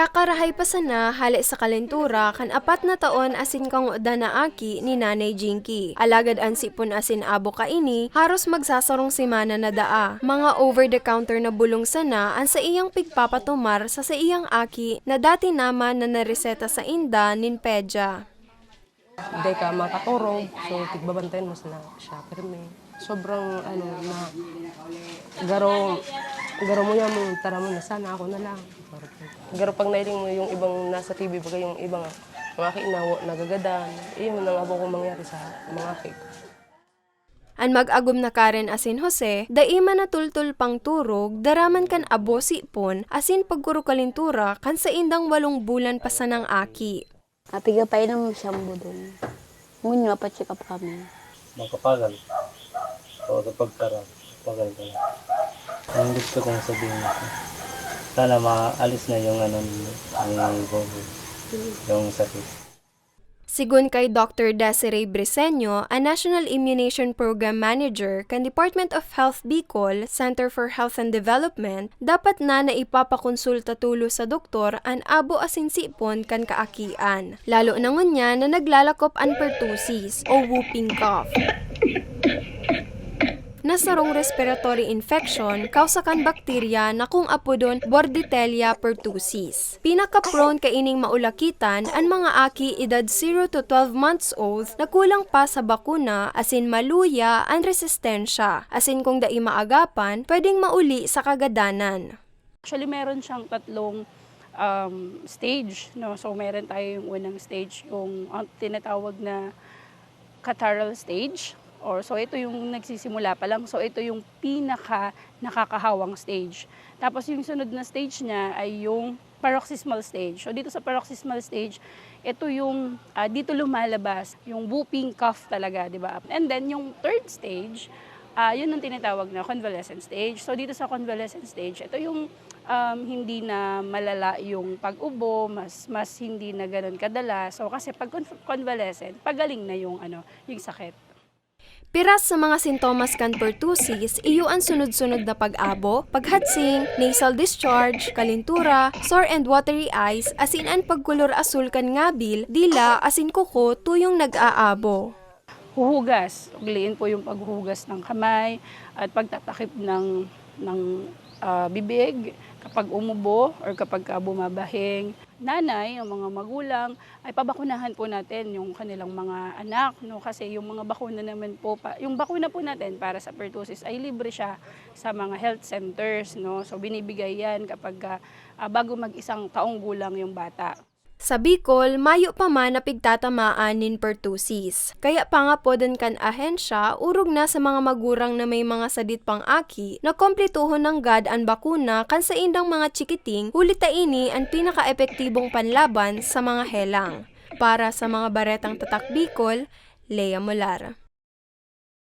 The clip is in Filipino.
Kakarahay pa sana hali sa kalentura kan apat na taon asin kang uda na aki ni Nanay Jinky. Alagad an sipon asin abo kaini, haros magsasarong simana na daa. Mga over-the-counter na bulong sana ang sa iyang pigpapatumar sa sa iyang aki na dati naman na nareseta sa inda nin Pedja. Hindi ka makaturog, so tigbabantayan mo sila siya. Pero may sobrang ano na garo garo mo yan tara mo na sana ako na lang. Garo pag nailing mo yung ibang nasa TV baga yung ibang mga kinawa nagagadan. Iyon ang abo kong mangyari sa mga kik. An mag-agum na Karen asin Jose, daima na tultul pang turog, daraman kan abo sipon, asin pagkuro kalintura kan sa indang walong bulan pa sa ng aki. Apiga pa inom siyang budol. Ngunyo, pa-check up kami. makapagal. O kapag karang, pagal ka lang. Ang gusto kong sabihin ko, sana maalis na yung ano ni Bobo, yung sakit. Sigun kay Dr. Desiree Briseño, a National Immunization Program Manager kan Department of Health Bicol, Center for Health and Development, dapat na naipapakonsulta tulo sa doktor an abo asin sipon kan kaakian. Lalo na ngunya na naglalakop an pertussis o whooping cough. Nasarong respiratory infection kausakan bakterya na kung apodon Bordetella pertussis. Pinaka-prone kaining maulakitan ang mga aki edad 0 to 12 months old na kulang pa sa bakuna asin maluya ang resistensya. Asin kung dai maagapan, pwedeng mauli sa kagadanan. Actually, meron siyang tatlong um, stage. No? So, meron tayo yung unang stage, yung tinatawag na catarrhal stage. Or, so, ito yung nagsisimula pa lang. So, ito yung pinaka nakakahawang stage. Tapos, yung sunod na stage niya ay yung paroxysmal stage. So, dito sa paroxysmal stage, ito yung, ah, dito lumalabas, yung whooping cough talaga, di ba? And then, yung third stage, Ah, yun ang tinatawag na convalescent stage. So dito sa convalescent stage, ito yung um, hindi na malala yung pag-ubo, mas mas hindi na ganoon kadala. So kasi pag con- convalescent, pagaling na yung ano, yung sakit. Piras sa mga sintomas kan pertussis, iyo ang sunod-sunod na pag-abo, paghatsing, nasal discharge, kalintura, sore and watery eyes, asin ang pagkulor asul kan ngabil, dila, asin kuko, tuyong nag-aabo. Huhugas, ugliin po yung paghuhugas ng kamay at pagtatakip ng ng ah, bibig kapag umubo or kapag ka bumabahing. Nanay, ang mga magulang, ay pabakunahan po natin yung kanilang mga anak, no? Kasi yung mga bakuna naman po, pa, yung bakuna po natin para sa pertussis ay libre siya sa mga health centers, no? So binibigay yan kapag ah, ah, bago mag-isang taong gulang yung bata. Sa Bicol, mayo pa man na pigtatamaan nin pertussis. Kaya pa nga po din kan ahensya, urog na sa mga magurang na may mga sadit pang aki, na kompletuhon ng gad ang bakuna kan sa indang mga chikiting, hulita ini ang pinaka-epektibong panlaban sa mga helang. Para sa mga baretang tatak Bicol, Lea Molar.